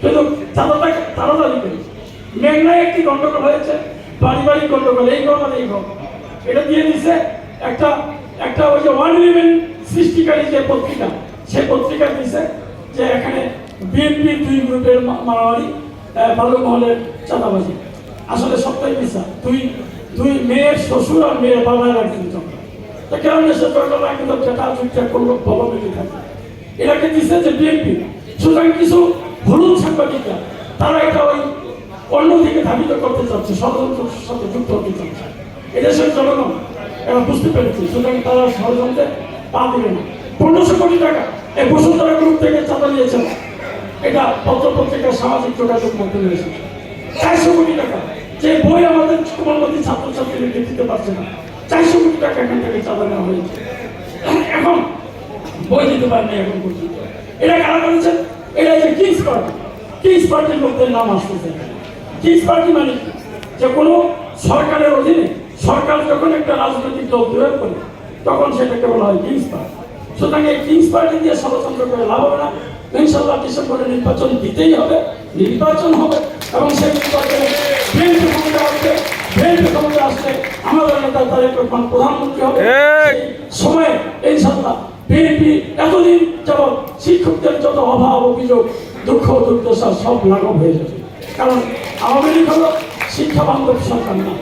কিন্তু চাঁদাটা তাড়াতাড়ি করেছে মেঘনায় একটি গন্ডগোল হয়েছে পারিবারিক গন্ডগোল এই আর এই ঘর। এটা দিয়ে দিছে একটা একটা ওই যে ওয়ান ইলেভেন সৃষ্টিকারী যে পত্রিকা সেই পত্রিকা দিছে যে এখানে বিএনপি দুই গ্রুপের মারামারি আহ, মহলের চাঁদাবাজি। আসলে সবটাই মিশা দুই দুই মেয়ের শ্বশুর আর মেয়ের একজন চক্র তা কেন দেশে চক্র কিন্তু যেটা চুপচাপ করল থাকে। এটাকে দিচ্ছে যে বিএনপি সুতরাং কিছু হলুদ সাংবাদিকরা, তারা এটা ওই অন্যদিকে ধাবিত করতে চাচ্ছে ষড়যন্ত্রের সাথে যুক্ত হতে চাচ্ছে। এদেশের জনগণ এরা বুঝতে পেরেছে, সুতরাং তারা ষড়যন্ত্রে পা দিবে না। পনেরোশো কোটি টাকা এই বসুন্ধরা গ্রুপ থেকে চাঁদা নিয়েছেন। এটা পত্র পত্রিকার সামাজিক যোগাযোগ মাধ্যমে এসেছে। চারশো কোটি টাকা। যে বই আমাদের কোমলমতি ছাত্রছাত্রীদেরকে দিতে পারছে না, চারশো কোটি টাকা এখান থেকে চাঁদা নেওয়া হয়েছে। এখন বই দিতে পারেনি এখন পর্যন্ত। এটা কারা করেছেন? পার্টি? কিংস পার্টির লোকদের নাম আসতেছে? কিংস পার্টি মানে যে কোনো সরকারের অধীনে সরকার যখন একটা রাজনৈতিক দল তৈরি করে তখন সেটাকে বলা হয় কিংস পার্টি। সুতরাং এই কিংস পার্টি দিয়ে ষড়যন্ত্র করে লাভ হবে না। ইনশাল্লাহ ডিসেম্বরে নির্বাচন দিতেই হবে নির্বাচন হবে এবং সেই নির্বাচনে বিএনপি ক্ষমতা আসবে বিএনপি ক্ষমতা আসলে আমাদের নেতা তারেক রহমান প্রধানমন্ত্রী হবে। সময়ে ইনশাল্লাহ বিএনপি এতদিন যাবৎ শিক্ষকদের যত অভাব অভিযোগ দুঃখ দুর্দশা সব লাঘব হয়ে যাবে। কারণ আওয়ামী লীগ হলো শিক্ষা বান্ধব সরকার না।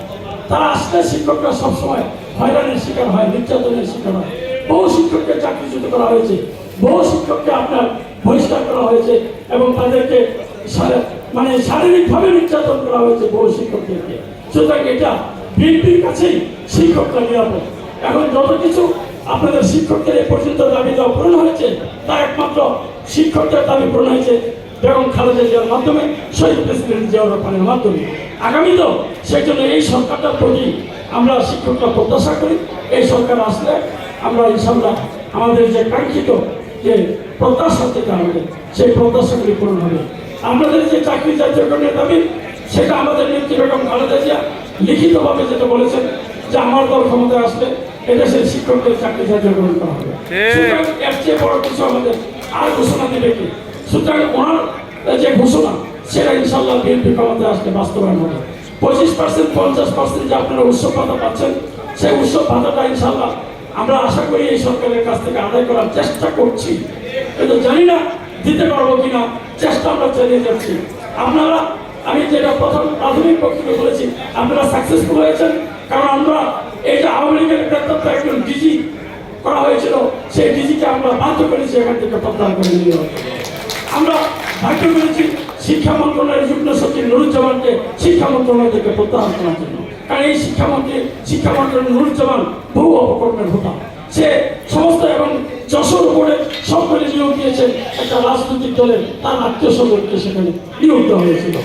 তারা আসলে শিক্ষকরা সবসময় হয়রানির শিকার হয়, নির্যাতনের শিকার হয়। বহু শিক্ষককে চাকরিচ্যুত করা হয়েছে। বহু শিক্ষককে আপনার বহিষ্কার করা হয়েছে এবং তাদেরকে মানে শারীরিকভাবে নির্যাতন করা হয়েছে বহু শিক্ষকদেরকে। সুতরাং এটা বিএনপির কাছেই শিক্ষকরা নিরাপদ। এখন যত কিছু আপনাদের শিক্ষকদের এ পর্যন্ত দাবি দেওয়া পূরণ হয়েছে, তা একমাত্র শিক্ষকদের দাবি পূরণ হয়েছে বেগম খালেদা জিয়ার মাধ্যমে শহীদ প্রেসিডেন্ট জিয়াউর রহমানের মাধ্যমে। আগামী তো সেই জন্য এই সরকারটার প্রতি আমরা শিক্ষকরা প্রত্যাশা করি। এই সরকার আসলে আমরা ইনশাল্লাহ আমাদের যে কাঙ্ক্ষিত যে প্রত্যাশা যেটা আমাদের সেই প্রত্যাশাগুলি পূরণ হবে। আমাদের যে চাকরি জাতীয়করণের দাবি সেটা আমাদের নেত্রী বেগম খালেদা জিয়া লিখিতভাবে যেটা বলেছেন যে আমার দল ক্ষমতায় আসলে এদেশের শিক্ষকদের চাকরি জাতীয়করণ করা হবে। এর চেয়ে বড় কিছু আমাদের আর ঘোষণা দিবে কি? সুতরাং ওনার যে ঘোষণা, সেটা ইনশাল্লাহ বিএনপি ক্ষমতায় আসলে বাস্তবায়ন হবে। পঁচিশ পার্সেন্ট পঞ্চাশ পার্সেন্ট যে আপনারা উৎসব ভাতা পাচ্ছেন, সেই উৎসব ভাতাটা ইনশাল্লাহ আমরা আশা করি এই সরকারের কাছ থেকে আদায় করার চেষ্টা করছি। কিন্তু জানি না দিতে পারব কিনা, চেষ্টা আমরা চালিয়ে যাচ্ছি। আপনারা, আমি যেটা প্রথম প্রাথমিক বক্তব্য বলেছি, আপনারা সাকসেসফুল হয়েছেন, কারণ আমরা যে আওয়ামী লীগের একজন ডিজি করা হয়েছিল, সেই ডিজিকে আমরা বাধ্য করেছি এখান থেকে প্রত্যাহার করে নিয়ে আমরা বাধ্য করেছি শিক্ষা মন্ত্রণালয়ের যুগ্ম সচিব নুরুজ্জামানকে শিক্ষা মন্ত্রণালয় থেকে প্রত্যাহার করার জন্য। কারণ এই শিক্ষামন্ত্রী, শিক্ষা মন্ত্রণালয় নুরুজ্জামান বহু অপকর্মের হতা। সে সমস্ত এবং যশোর উপরে সকলে নিয়োগ দিয়েছেন একটা রাজনৈতিক দলের, তার আত্মীয় স্বজনকে সেখানে নিয়োগ হয়েছিল।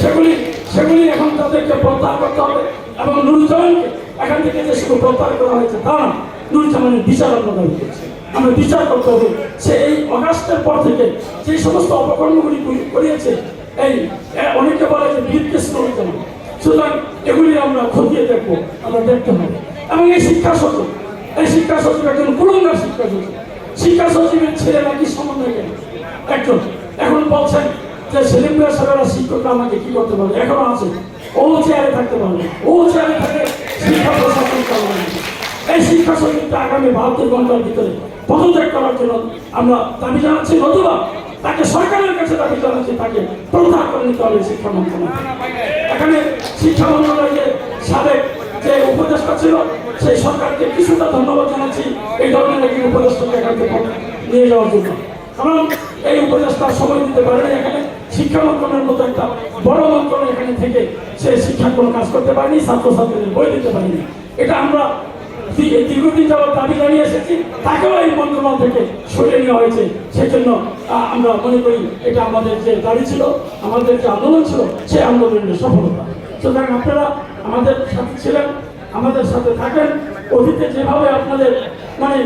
সেগুলি সেগুলি এখন তাদেরকে প্রত্যাহার করতে হবে এবং নুরুজ্জামানকে এখান থেকে যে শুধু প্রত্যাহার করা হয়েছে তা না নুরুজ্জামানের বিচার আমরা দাবি আমরা বিচার করতে হবে। সে এই অগাস্টের পর থেকে যে সমস্ত অপকর্মগুলি করিয়েছে, এই অনেকে বলে যে বীরকেশ নুরুজ্জামান সুতরাং এগুলি আমরা খতিয়ে দেখব, আমরা দেখতে হবে। এবং এই শিক্ষা সচিব, এই শিক্ষা সচিব একজন কুলঙ্গার শিক্ষা সচিব। শিক্ষা সচিবের ছেলে নাকি সমন্বয় কেন? একজন। এখন বলছেন যে সেলিম মিয়া সাহেবেরা শিক্ষকরা আমাকে কি করতে পারবে? এখনও আছে। ও চেয়ারে থাকতে পারবে। ও চেয়ারে থাকে শিক্ষা প্রশাসন চালানো এই শিক্ষা সচিবকে আগামী বাহাত্তর ঘণ্টার ভিতরে পদত্যাগ করার জন্য আমরা দাবি জানাচ্ছি, নতুবা তাকে সরকারের কাছে দাবি জানাচ্ছি, তাকে প্রত্যাহার করে নিতে হবে শিক্ষা মন্ত্রণালয়। এখানে শিক্ষা মন্ত্রণালয়ের সাবেক যে উপদেষ্টা ছিল, সেই সরকারকে কিছুটা ধন্যবাদ জানাচ্ছি। এই ধরনের একটি উপদেষ্টাকে এখান থেকে নিয়ে যাওয়ার জন্য। কারণ এই উপদেষ্টা সময় দিতে পারেনি এখানে। শিক্ষা মন্ত্রণের মতো একটা বড় মন্ত্রণালয় এখানে থেকে সে শিক্ষার কোনো কাজ করতে পারেনি, ছাত্রছাত্রীদের বই দিতে পারেনি। এটা আমরা দীর্ঘদিন যাবৎ দাবি জানিয়ে এসেছি, তাকেও এই মন্ত্রণালয় থেকে সরিয়ে নেওয়া হয়েছে। সেই জন্য আমরা মনে করি এটা আমাদের যে দাবি ছিল, আমাদের যে আন্দোলন ছিল, সেই আন্দোলনের সফলতা। সুতরাং আপনারা আমাদের সাথে ছিলেন, আমাদের সাথে থাকেন। অতীতে যেভাবে আপনাদের মানে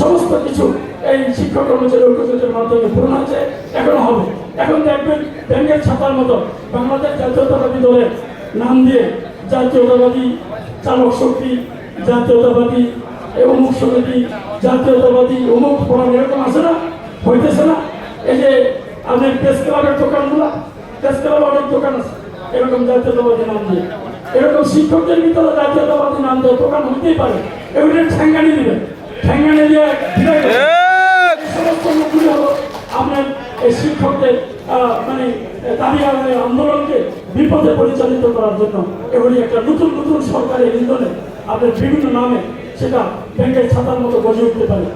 সমস্ত কিছু এই শিক্ষক কর্মচারী ঐক্যজোটের মাধ্যমে পূরণ হয়েছে, এখনও হবে। এখন দেখবেন ব্যাংকের ছাতার মতো বাংলাদেশ জাতীয়তাবাদী দলের নাম দিয়ে জাতীয়তাবাদী চালক শক্তি জাতীয়তাবাদী অমুক সমিতি জাতীয়তাবাদী অমুক ফোরাম এরকম আছে না? হইতেছে না? এই যে আমাদের প্রেস ক্লাবের দোকানগুলা প্রেস ক্লাবে অনেক দোকান আছে। এরকম জাতীয়তাবাদী নাম দিয়ে। এরকম শিক্ষকদের ভিতরে জাতীয়তাবাদী নাম দিয়ে দোকান হইতেই পারে। এগুলো ঠ্যাঙ্গানি দিবেন। ঠ্যাঙ্গানি দিয়ে সমস্ত লোকগুলো হলো আপনার এই শিক্ষকদের মানে দাবি আন্দোলনকে বিপদে পরিচালিত করার জন্য এগুলি একটা নতুন নতুন সরকারের ইন্ধনে আপনার বিভিন্ন নামে সেটা ব্যাংকের ছাতার মতো গজে উঠতে পারে।